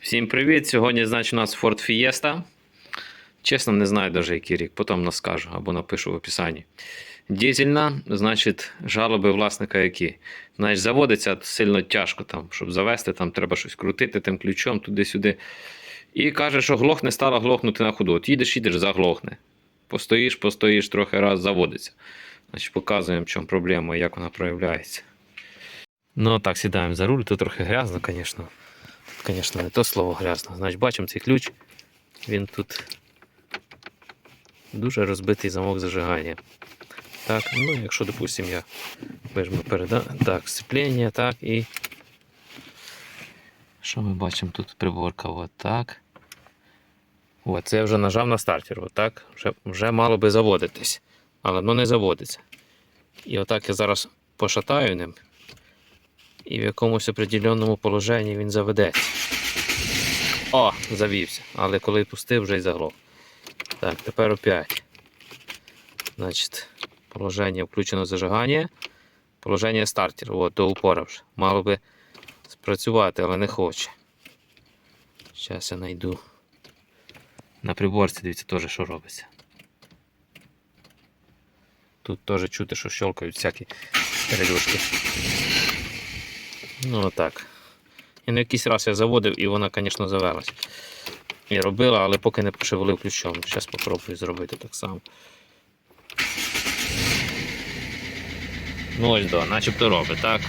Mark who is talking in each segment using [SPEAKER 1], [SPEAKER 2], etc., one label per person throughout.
[SPEAKER 1] Всім привіт! Сьогодні, значить, у нас Ford Fiesta. Чесно, не знаю навіть який рік, потім наскажу або напишу в описанні. Дізельна, значить, жалоби власника які. Значить, заводиться сильно тяжко, там, щоб завести, там треба щось крутити тим ключом туди-сюди. І каже, що глохне, стало глохнути на ходу. От їдеш, їдеш, заглохне. Постоїш, постоїш, трохи раз заводиться. Значить, показуємо, в чому проблема як вона проявляється. Ну, так, сідаємо за руль, тут трохи грязно, звісно. Звісно, не то слово грязно. Значить, бачимо цей ключ. Він тут дуже розбитий замок зажигання. Так, ну, якщо, допустимо, я вижму переда... Так, сцеплення, так, і. Що ми бачимо тут приборка? От так. От, це я вже нажав на стартер. От. Вже, вже мало би заводитись. Але воно не заводиться. І отак я зараз пошатаю ним. І в якомусь определеному положенні він заведеться. О, завівся. Але коли пустив, вже й заглох. Так, тепер опять. Значить, положення включено зажигання. Положення стартер. От, до упора вже. Мало би спрацювати, але не хоче. Зараз я знайду. На приборці, дивіться, теж що робиться. Тут теж чути, що щелкають всякі релюшки. Ну отак. І на якийсь раз я заводив і вона, звісно, завелась. І робила, але поки не пошевелив ключом. Зараз спробую зробити так само. Ну ось до, начебто робить, так?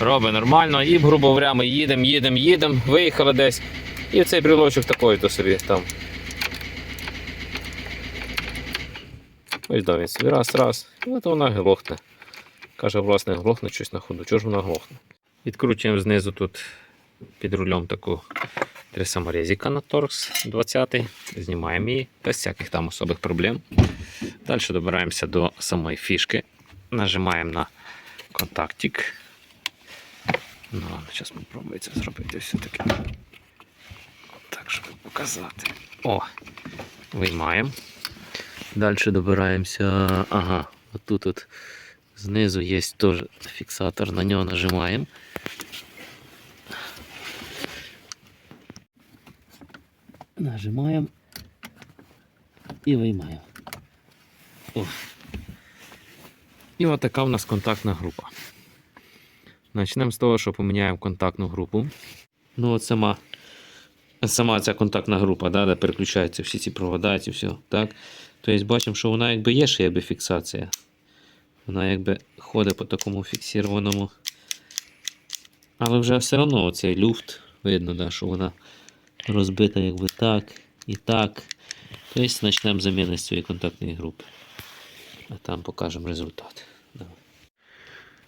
[SPEAKER 1] Робить нормально, і, грубо говоря, ми їдемо, їдемо, їдемо, виїхали десь. І цей брілочок такий то собі там. Ось да, він собі раз, раз. І от вона глохне. Каже, власне, глохне щось на ходу. Чого ж вона глохне? Відкручуємо знизу тут під рулем таку трясоморезика на торкс 20 Знімаємо її без всяких там особих проблем. Далі добираємося до самої фішки. Нажимаємо на контактик. Ну, зараз спробую це зробити все-таки. Так, щоб показати. О, виймаємо. Далі добираємося. Ага, отут от знизу є теж фіксатор, на нього нажимаємо. Нажимаємо і виймаємо. О. І от така в нас контактна група. Почнемо з того, що поміняємо контактну групу. Ну, от сама, сама ця контактна група, да, де переключаються всі ці провода, ці все. Тобто бачимо, що вона якби є ще якби фіксація. Вона якби ходить по такому фіксірованому. Але вже все одно цей люфт видно, да, що вона розбита якби так і так. Тобто почнемо заміни з цієї контактної групи. А там покажемо результат. Давай.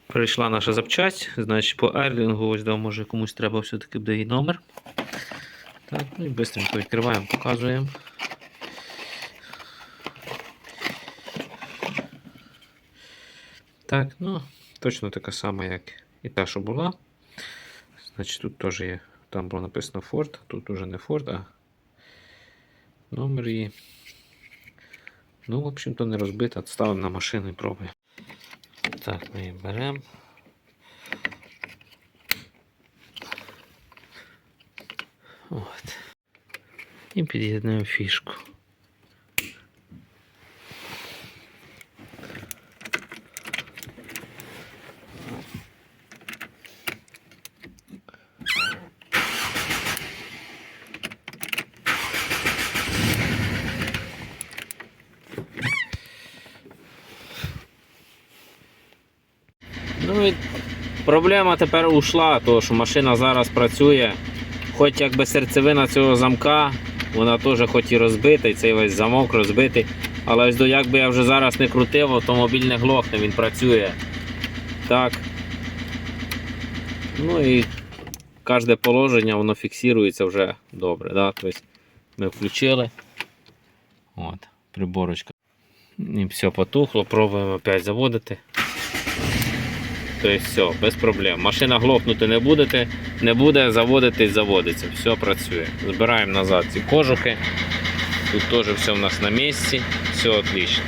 [SPEAKER 1] Прийшла наша запчасть, значить по ерлінгу, ось да, може комусь треба все-таки буде і номер. Так, ну і швидко відкриваємо, показуємо. Так, ну, точно така сама, як і та, що була. Значить, тут теж є, там було написано Ford, тут уже не Ford, а номер її. Ну, в общем-то, не розбита, ставимо на машину і пробуємо. Так, ми її беремо. От. І під'єднуємо фішку. Ну і проблема тепер ушла, тому що машина зараз працює. Хоч якби серцевина цього замка, вона теж хоч і розбита, і цей весь замок розбитий. Але ось до як би я вже зараз не крутив, автомобіль не глохне, він працює. Так. Ну і кожне положення воно фіксується вже добре. Да? Тобто ми включили. От, приборочка. І все потухло, пробуємо опять заводити. Тобто все, без проблем. Машина глохнути не будете, не буде, заводитись, заводиться. Все працює. Збираємо назад ці кожухи. Тут теж все у нас на місці, все отлично.